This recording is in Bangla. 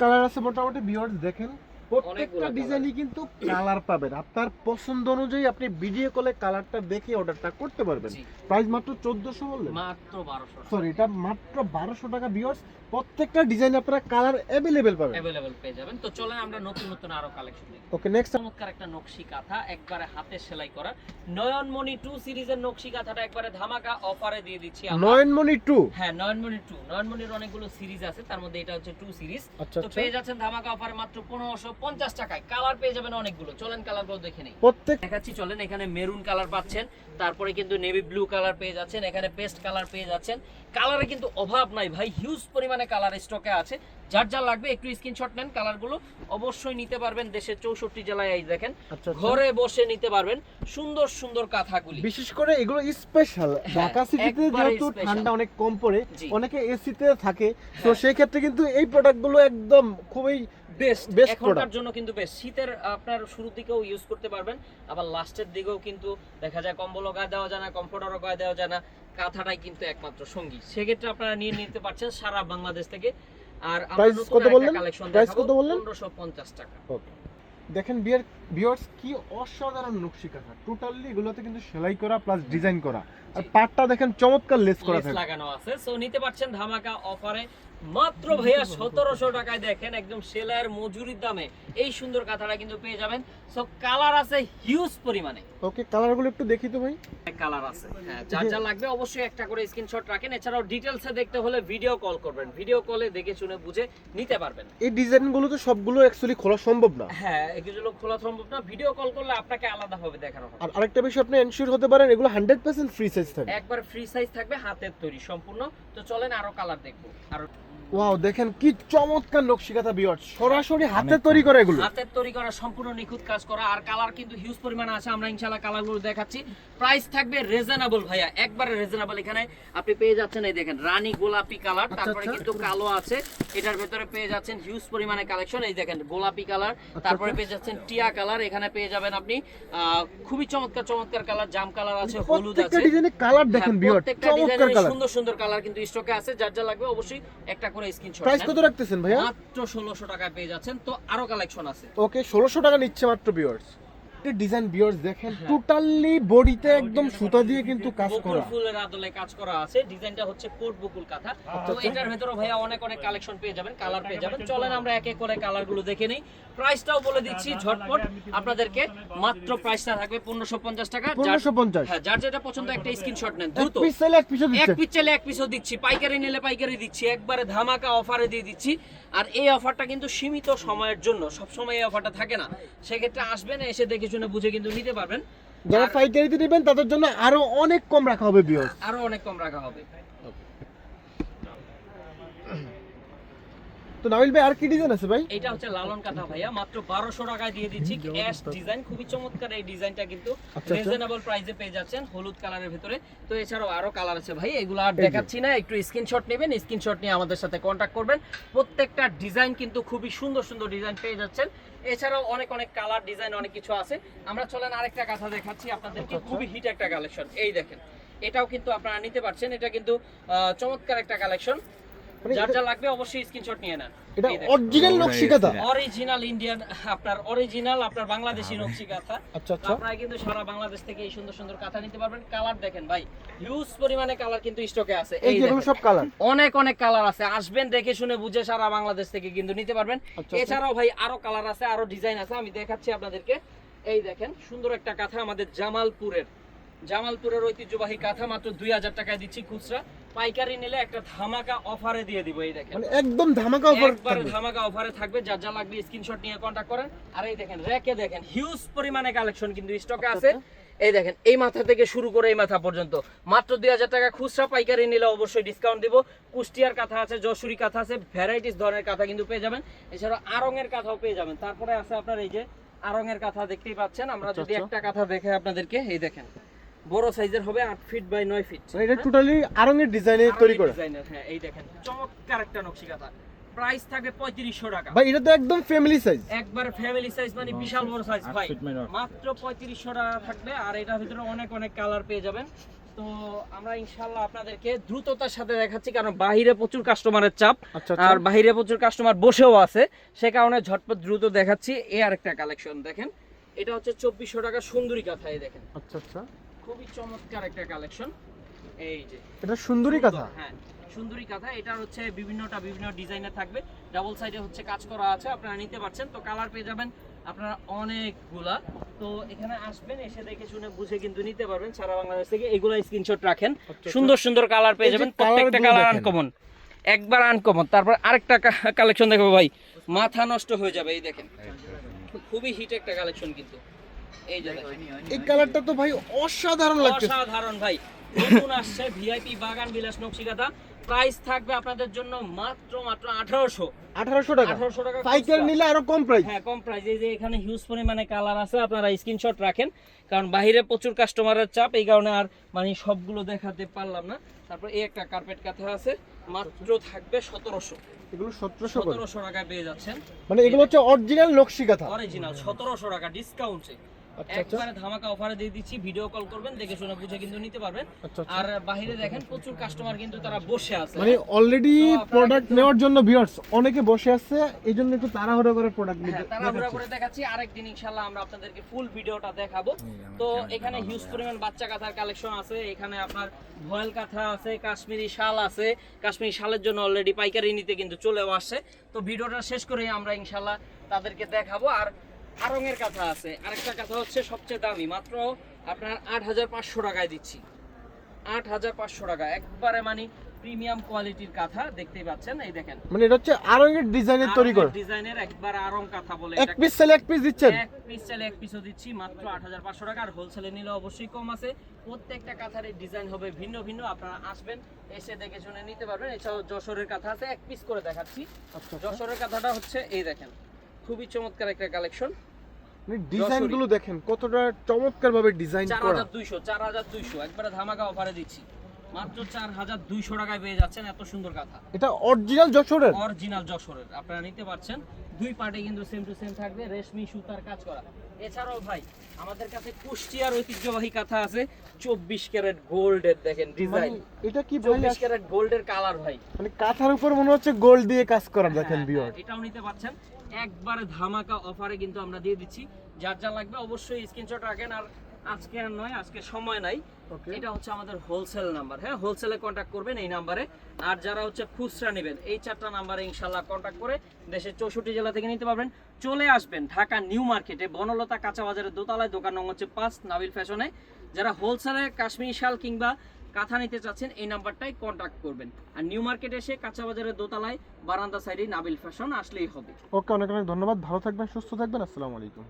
কালার আছে মোটামুটি ভিউয়ার্স দেখেন। প্রত্যেকটা ডিজাইনই কিন্তু কালার পাবেন। আপনার পছন্দ অনুযায়ী আপনি ভিডিও কলে কালারটা দেখে অর্ডারটা করতে পারবেন। প্রাইস মাত্র চোদ্দশো বললেন? মাত্র বারোশো সরি এটা মাত্র বারোশো টাকা ভিউয়ার্স প্রত্যেকটা ডিজাইন আপনারা কালার অ্যাভেলেবেল পাবেন। অ্যাভেলেবল পেয়ে যাবেন। তো চলেন আমরা নতুন নতুন আরও কালেকশন দেখি। ওকে নেক্সট চমৎকার একটা নকশি কাঁথা একবারে হাতে সেলাই করা। নয়নমণি টু সিরিজের নকশি কাঁথাটা একবারে ধামাকা অফারে দিয়ে দিচ্ছি আমরা। নয়নমণি টু হ্যাঁ নয়নমণি টু নয়নমণির অনেকগুলো সিরিজ আছে তার মধ্যে এটা হচ্ছে টু সিরিজ আচ্ছা তো আচ্ছা। পেয়ে যাচ্ছেন ধামাকা অফারে মাত্র পনেরোশো পঞ্চাশ টাকায়। কালার পেয়ে যাবেন অনেকগুলো। চলেন কালারগুলো দেখে নেই। প্রত্যেক দেখাচ্ছি চলেন এখানে মেরুন কালার পাচ্ছেন। তারপরে কিন্তু নেভি ব্লু কালার পেয়ে যাচ্ছেন। এখানে পেস্ট কালার পেয়ে যাচ্ছেন। কালারে কিন্তু অভাব নাই ভাই। হিউজ পরিমাণে কালার স্টকে আছে। যার যা লাগবে একটু স্ক্রিনশট নেন। কালারগুলো অবশ্যই নিতে পারবেন দেশের চৌষট্টি জেলায় এই দেখেন। আচ্ছা আচ্ছা। ঘরে বসে নিতে পারবেন। সুন্দর সুন্দর কাঁথাগুলি। বিশেষ করে এগুলো স্পেশাল ঢাকা সিটিতে যেহেতু ঠান্ডা অনেক কম পড়ে। অনেকে এসিতে থাকে। তো হ্যাঁ। সেই ক্ষেত্রে কিন্তু এই প্রোডাক্টগুলো একদম খুবই বেস্ট এখনকার জন্য কিন্তু বেস্ট শীতের আপনার শুরুর দিকেও ইউজ করতে পারবেন আবার লাস্টের দিকেও কিন্তু দেখা যায় কম্বলও গায়ে দেওয়া যায় না কমফোর্টারও গায়ে দেওয়া যায় না কাঁথাটাই কিন্তু একমাত্র সঙ্গী। সেক্ষেত্রে আপনারা নিয়ে নিতে পারছেন সারা বাংলাদেশ থেকে। আর নতুন কত বললেন? দেখাবো কত বললেন? 1550 টাকা। ওকে দেখেন বিয়ার ভিউয়ার্স কি অসাধারণ নকশি কাঁথা। টোটালি এগুলোতে কিন্তু সেলাই করা প্লাস ডিজাইন করা। আর পাটটা দেখেন চমৎকার লেস করা থাকে। লাগানো আছে। সো নিতে পারছেন ধামাকা অফারে মাত্র ভাইয়া সতেরোশো টাকায় দেখেন একদম সেলাইয়ের মজুরির দামে। এই সুন্দর কাঁথাটা কিন্তু পেয়ে যাবেন। সো কালার আছে হিউজ পরিমাণে। ওকে কালারগুলো একটু দেখি তো ভাই। কালার আছে। হ্যাঁ যার যা লাগবে অবশ্যই একটা করে স্ক্রিনশট রাখেন। এছাড়াও ডিটেলসে দেখতে হলে ভিডিও কল করবেন। ভিডিও কলে দেখে শুনে বুঝে নিতে পারবেন। এই ডিজাইনগুলো তো সবগুলো অ্যাকচুয়ালি খোলা সম্ভব না। হ্যাঁ এগুলো খোলা সম্ভব না ভিডিও কল করলে আপনাকে আলাদা আলাদাভাবে দেখানো হবে। আর আরেকটা বিষয় আপনি এনশিওর হতে পারেন এগুলো হান্ড্রেড পার্সেন্ট ফ্রি সাইজ থাকে একবার ফ্রি সাইজ থাকবে হাতের তৈরি সম্পূর্ণ। তো চলেন আরও কালার দেখব। আরও ওয়াও দেখেন কি চমৎকার নকশি কাঁথা সরাসরি হাতে তৈরি করে এগুলো। হাতের তৈরি করা সম্পূর্ণ নিখুঁত কাজ করা আর কালার কিন্তু হিউজ পরিমাণে আছে। আমরা ইনশাআল্লাহ কালারগুলো দেখাচ্ছি। প্রাইস থাকবে রিজনেবল ভাইয়া একবারে রিজনেবল এখানে। আপনি পেয়ে যাচ্ছেন এই দেখেন রানী গোলাপি কালার আচ্ছা, তারপরে আচ্ছা। কিন্তু কালো আছে। এটার ভেতরে পেয়ে যাচ্ছেন হিউজ পরিমাণে কালেকশন এই দেখেন গোলাপি কালার। তারপরে আচ্ছা। পেয়ে যাচ্ছেন টিয়া কালার। এখানে পেয়ে যাবেন আপনি আহ, খুবই চমৎকার চমৎকার কালার। জাম কালার আছে হলুদ প্রত্যেকটা আছে। ডিজাইনে কালার দেখেন হ্যাঁ, চমৎকার কালার সুন্দর সুন্দর কালার কিন্তু স্টকে আছে। যার যা লাগবে অবশ্যই একটা করে স্ক্রিনশট প্রাইস কত রাখতেছেন ভাইয়া? মাত্র ষোলোশো টাকা পেয়ে যাচ্ছেন। তো আরও কালেকশন আছে। ওকে ষোলোশো টাকা নিচ্ছে মাত্র ভিউয়ার্স ডিজাইন ভিউয়ার্স দেখেন হ্যাঁ। টোটালি বডিতে একদম সুতা দিয়ে কিন্তু কাজ করা। ফুলের আদলে কাজ করা আছে ডিজাইনটা হচ্ছে কোট বকুল কাঁথা। তো আচ্ছা। এটার ভেতরে ভাইয়া অনেক অনেক কালেকশন পেয়ে যাবেন কালার পেয়ে যাবেন। চলেন আমরা এক এক করে কালারগুলো দেখে নেই। প্রাইসটাও বলে দিচ্ছি ঝটপট। আপনাদেরকে মাত্র প্রাইসটা থাকবে পনেরোশো পঞ্চাশ টাকা। যার- পনেরোশো পঞ্চাশ। হ্যাঁ যার যেটা পছন্দ একটা স্ক্রিনশট নেন এক দ্রুত। পিস চাইলে এক পিসও এক পিস চাইলে এক পিসও দিচ্ছি। পাইকারি নিলে পাইকারি দিচ্ছি একবারে ধামাকা অফারে দিয়ে দিচ্ছি। আর এই অফারটা কিন্তু সীমিত সময়ের জন্য সব সময় এই অফারটা থাকে না। সেক্ষেত্রে আসবেন এসে দেখে শুনে বুঝে কিন্তু নিতে পারবেন। যারা পাইকারিতে নেবেন তাদের জন্য আরও অনেক কম রাখা হবে বিয়স আরও অনেক কম রাখা হবে। তো নাবিল ভাই আর কি ডিজাইন আছে ভাই? এটা হচ্ছে লালন কাঁথা ভাইয়া মাত্র বারোশো টাকায় দিয়ে দিচ্ছি। ডিজাইন খুবই চমৎকার এই ডিজাইনটা কিন্তু। আচ্ছা। রিজনেবল প্রাইসে পেয়ে যাচ্ছেন হলুদ কালারের ভিতরে। তো এছাড়াও আরও কালার আছে ভাই এগুলো আর দেখাচ্ছি না একটু স্ক্রিনশট নেবেন স্ক্রিনশট নিয়ে আমাদের সাথে কন্ট্যাক্ট করবেন। প্রত্যেকটা ডিজাইন কিন্তু খুবই সুন্দর সুন্দর ডিজাইন পেয়ে যাচ্ছেন। এছাড়াও অনেক অনেক কালার ডিজাইন অনেক কিছু আছে। আমরা চলেন আরেকটা কাঁথা দেখাচ্ছি আপনাদেরকে আচ্ছা, খুবই হিট একটা কালেকশন এই দেখেন এটাও কিন্তু আপনারা নিতে পারছেন এটা কিন্তু চমৎকার একটা কালেকশন যার যা লাগবে অবশ্যই স্ক্রিনশট নিয়ে নেন। এটা অরিজিনাল নকশি অরিজিনাল ইন্ডিয়ান আপনার অরিজিনাল আপনার বাংলাদেশি নকশি আচ্ছা আচ্ছা। আপনারা কিন্তু সারা বাংলাদেশ থেকে এই সুন্দর সুন্দর কাঁথা নিতে পারবেন। কালার দেখেন ভাই হিউজ পরিমাণে কালার কিন্তু স্টকে আছে। এই যেগুলো সব কালার অনেক অনেক কালার আছে। আসবেন দেখে শুনে বুঝে সারা বাংলাদেশ থেকে কিন্তু নিতে পারবেন। আচ্ছা, এছাড়াও ভাই আরও কালার আছে আরও ডিজাইন আছে। আমি দেখাচ্ছি আপনাদেরকে। এই দেখেন সুন্দর একটা কাঁথা আমাদের জামালপুরের। জামালপুরের ঐতিহ্যবাহী কাঁথা মাত্র দুই হাজার টাকায় দিচ্ছি খুচরা। পাইকারি নিলে একটা ধামাকা অফারে দিয়ে দিব এই দেখেন। মানে একদম ধামাকা অফার একবারে ধামাকা অফারে থাকবে যার যা লাগবে স্ক্রিনশট নিয়ে কন্টাক্ট করেন। আর এই দেখেন রেকে দেখেন হিউজ পরিমাণে কালেকশন কিন্তু স্টকে আছে। এই দেখেন এই মাথা থেকে শুরু করে এই মাথা পর্যন্ত। মাত্র দুই হাজার টাকা খুচরা পাইকারি নিলে অবশ্যই ডিসকাউন্ট দিব। কুষ্টিয়ার কাঁথা আছে যশোরী কাঁথা আছে ভ্যারাইটিস ধরনের কাঁথা কিন্তু পেয়ে যাবেন। এছাড়া আরঙের কাঁথাও পেয়ে যাবেন। তারপরে আছে আপনার এই যে আরঙের কাঁথা দেখতেই পাচ্ছেন। আমরা আচ্ছা, যদি আচ্ছা। একটা কাঁথা দেখে আপনাদেরকে এই দেখেন। বড় সাইজের হবে আট ফিট বাই নয় ফিট এটা টোটালি আরঙের ডিজাইনে তৈরি করা। ডিজাইনার হ্যাঁ এই দেখেন চমৎকার একটা নকশি কাঁথা। প্রাইস থাকবে পঁয়ত্রিশশো টাকা। ভাই এটা তো একদম ফ্যামিলি সাইজ একবার ফ্যামিলি সাইজ মানে বিশাল বড় সাইজ ভাই। মাত্র পঁয়ত্রিশশো টাকা থাকবে আর এটার ভিতরে অনেক অনেক কালার পেয়ে যাবেন। তো আমরা ইনশাল্লাহ আপনাদেরকে দ্রুততার সাথে দেখাচ্ছি কারণ বাহিরে প্রচুর কাস্টমারের চাপ আচ্ছা আর বাহিরে প্রচুর কাস্টমার বসেও আছে। সে কারণে ঝটপট দ্রুত দেখাচ্ছি এই আরেকটা কালেকশন দেখেন। এটা হচ্ছে চব্বিশশো টাকা সুন্দরী কাঁথা এই দেখেন। আচ্ছা আচ্ছা। খুবই চমৎকার একটা কালেকশন। এই যে। এটা সুন্দরী সুন্দর, কথা? হ্যাঁ সুন্দরী কাঁথা। এটার হচ্ছে বিভিন্নটা বিভিন্ন ডিজাইনের থাকবে। ডাবল সাইডে হচ্ছে কাজ করা আছে আপনারা নিতে পারছেন। তো কালার পেয়ে যাবেন আপনারা অনেকগুলা। তো এখানে আসবেন এসে দেখে শুনে বুঝে কিন্তু নিতে পারবেন। সারা বাংলাদেশ থেকে এগুলো স্ক্রিনশট রাখেন। আচ্ছা, সুন্দর সুন্দর কালার পেয়ে যাবেন। প্রত্যেকটা কালার। আনকমন একবার আনকমন তারপর আরেকটা কালেকশন দেখো ভাই। মাথা নষ্ট হয়ে যাবে এই দেখেন। খুবই হিট একটা কালেকশন কিন্তু। এই যে এই কালারটা তো ভাই অসাধারণ লাগছে অসাধারণ ভাই। নতুন আসছে ভিআইপি বাগান বিলাস নকশিকাতা। প্রাইস থাকবে আপনাদের জন্য মাত্র মাত্র আঠারোশো। আঠারোশো টাকা। আঠারোশো টাকা পাইকারি নিলে আরও কম প্রাইস হ্যাঁ কম প্রাইস এই যে এখানে হিউজ পরিমাণে কালার আছে আপনারা স্ক্রিনশট রাখেন। কারণ বাইরে প্রচুর কাস্টমারের চাপ এই কারণে আর মানে সবগুলো দেখাতে পারলাম না। তারপর এই একটা কার্পেট কাঁথা আছে মাত্র থাকবে সতেরোশো। এগুলো সতেরোশো করে। সতেরোশো টাকায় পেয়ে যাচ্ছেন। মানে এগুলো হচ্ছে অরিজিনাল নকশি কথা অরিজিনাল সতেরোশো টাকা ডিসকাউন্টে একবারে ধামাকা অফারে দিয়ে দিচ্ছি ভিডিও কল করবেন দেখে শুনে বুঝে কিন্তু নিতে পারবেন। আচ্ছা আচ্ছা। আর বাইরে দেখেন প্রচুর কাস্টমার কিন্তু তারা বসে আছে। মানে অলরেডি প্রোডাক্ট নেওয়ার জন্য ভিউয়ার্স অনেকে বসে আছে এই জন্য একটু তাড়াহুড়ো করে প্রোডাক্ট হ্যাঁ, তাড়াহুড়া করে দেখাচ্ছি। আরেকদিন ইনশাল্লাহ আমরা আপনাদেরকে ফুল ভিডিওটা দেখাবো। তো এখানে হিউজ পরিমাণ বাচ্চা কাঁথার কালেকশন আছে। এখানে আপনার ভয়েল কাঁথা আছে কাশ্মীরি শাল আছে। কাশ্মীরি শালের জন্য অলরেডি পাইকারি নিতে কিন্তু চলেও আসছে তো ভিডিওটা শেষ করে আমরা ইনশাল্লাহ তাদেরকে দেখাবো। আর আরঙের কাঁথা আছে। আরেকটা কাঁথা হচ্ছে সবচেয়ে দামি মাত্র আপনার আট হাজার পাঁচশো টাকায় দিচ্ছি। আট হাজার পাঁচশো টাকা একবারে মানে প্রিমিয়াম কোয়ালিটির কাঁথা দেখতেই পাচ্ছেন এই দেখেন। মানে এটা হচ্ছে আরও এর ডিজাইনের তৈরি করে। ডিজাইনের একবার আরং কাঁথা বলে এক পিস সেল এক পিস দিচ্ছেন? এক পিস চাইলে এক পিসও দিচ্ছি মাত্র আট হাজার পাঁচশো টাকা। আর হোলসেলে নিলে অবশ্যই কম আছে। প্রত্যেকটা কাঁথার ডিজাইন হবে ভিন্ন ভিন্ন আপনারা আসবেন এসে দেখে শুনে নিতে পারবেন। এছাড়াও যশোরের কাঁথা আছে এক পিস করে দেখাচ্ছি। আচ্ছা। যশোরের কাঁথাটা হচ্ছে এই দেখেন। খুবই চমৎকার একটা কালেকশন। মানে ডিজাইনগুলো দেখেন কতটা চমৎকার ভাবে ডিজাইন চার করা হাজার দুইশো চার হাজার দুইশো একবারে ধামাকা অফারে দিচ্ছি। মাত্র চার হাজার দুইশো টাকায় পেয়ে যাচ্ছেন। এত সুন্দর কাঁথা এটা অরিজিনাল যশোরের? অরিজিনাল যশোরের। আপনারা নিতে পারছেন। দুই পার্টে কিন্তু সেম টু সেম থাকবে। রেশমি সুতার কাজ করা। এছাড়াও ভাই আমাদের কাছে কুষ্টিয়ার ঐতিহ্যবাহী কাঁথা আছে। চব্বিশ ক্যারেট গোল্ডের দেখেন মানে ডিজাইন এটা কি ভাই চব্বিশ ক্যারেট গোল্ডের কালার ভাই। মানে কাঁথার উপর মনে হচ্ছে গোল্ড দিয়ে কাজ করা দেখেন হ্যাঁ, ভিউয়ার হ্যাঁ, এটাও নিতে পারছেন। একবারে ধামাকা অফারে কিন্তু আমরা দিয়ে দিচ্ছি। যার যা লাগবে অবশ্যই স্ক্রিনশট রাখেন। আর আজকে আর নয় আজকে সময় নাই। এটা হচ্ছে আমাদের হোলসেল নাম্বার হ্যাঁ হোলসেলে কন্ট্যাক্ট করবেন এই নাম্বারে আর যারা হচ্ছে খুচরা নেবেন এই চারটা নাম্বারে ইনশাল্লাহ কন্ট্যাক্ট করে দেশের চৌষট্টি জেলা থেকে নিতে পারবেন। চলে আসবেন ঢাকা নিউ মার্কেটে বনলতা কাঁচা বাজারের দোতলায়। দোকান নম্বর হচ্ছে পাঁচ নাবিল ফ্যাশনে যারা হোলসেলে কাশ্মীরি শাল কিংবা কাঁথা নিতে চাচ্ছেন এই নাম্বারটাই কন্ট্যাক্ট করবেন। আর নিউ মার্কেট এসে কাঁচা বাজারের দোতলায় বারান্দা সাইডে নাবিল ফ্যাশন আসলেই হবে। ওকে অনেক অনেক ধন্যবাদ। ভালো থাকবেন সুস্থ থাকবেন। আসসালামু আলাইকুম।